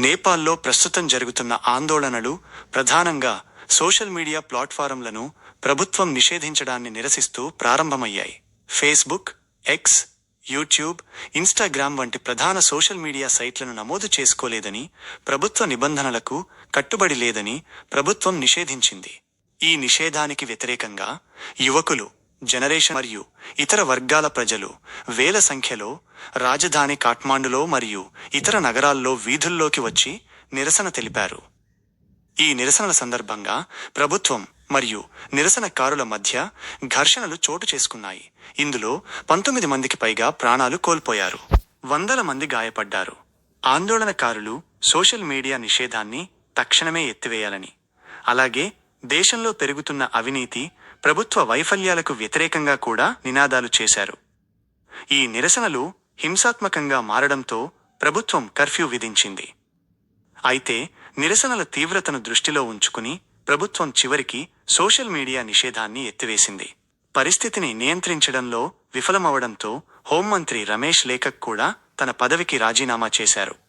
నేపాల్లో ప్రస్తుతం జరుగుతున్న ఆందోళనలు ప్రధానంగా సోషల్ మీడియా ప్లాట్ఫారంలను ప్రభుత్వం నిషేధించడాన్ని నిరసిస్తూ ప్రారంభమయ్యాయి. ఫేస్బుక్ ఎక్స్ యూట్యూబ్ ఇన్స్టాగ్రామ్ వంటి ప్రధాన సోషల్ మీడియా సైట్లను నమోదు చేసుకోలేదని ప్రభుత్వ నిబంధనలకు కట్టుబడి లేదని ప్రభుత్వం నిషేధించింది. ఈ నిషేధానికి వ్యతిరేకంగా యువకులు జనరేషన్ మరియు ఇతర వర్గాల ప్రజలు వేల సంఖ్యలో రాజధాని కాఠ్మాండులో మరియు ఇతర నగరాల్లో వీధుల్లోకి వచ్చి నిరసన తెలిపారు. ఈ నిరసనల సందర్భంగా ప్రభుత్వం మరియు నిరసనకారుల మధ్య ఘర్షణలు చోటు చేసుకున్నాయి. ఇందులో పంతొమ్మిది మందికి పైగా ప్రాణాలు కోల్పోయారు. వందల మంది గాయపడ్డారు. ఆందోళనకారులు సోషల్ మీడియా నిషేధాన్ని తక్షణమే ఎత్తివేయాలని. అలాగే దేశంలో పెరుగుతున్న అవినీతి ప్రభుత్వ వైఫల్యాలకు వ్యతిరేకంగా కూడా నినాదాలు చేశారు. ఈ నిరసనలు హింసాత్మకంగా మారడంతో ప్రభుత్వం కర్ఫ్యూ విధించింది. అయితే నిరసనల తీవ్రతను దృష్టిలో ఉంచుకుని ప్రభుత్వం చివరికి సోషల్ మీడియా నిషేధాన్ని ఎత్తివేసింది. పరిస్థితిని నియంత్రించడంలో విఫలమవడంతో హోంమంత్రి రమేష్ లేఖక్ కూడా తన పదవికి రాజీనామా చేశారు.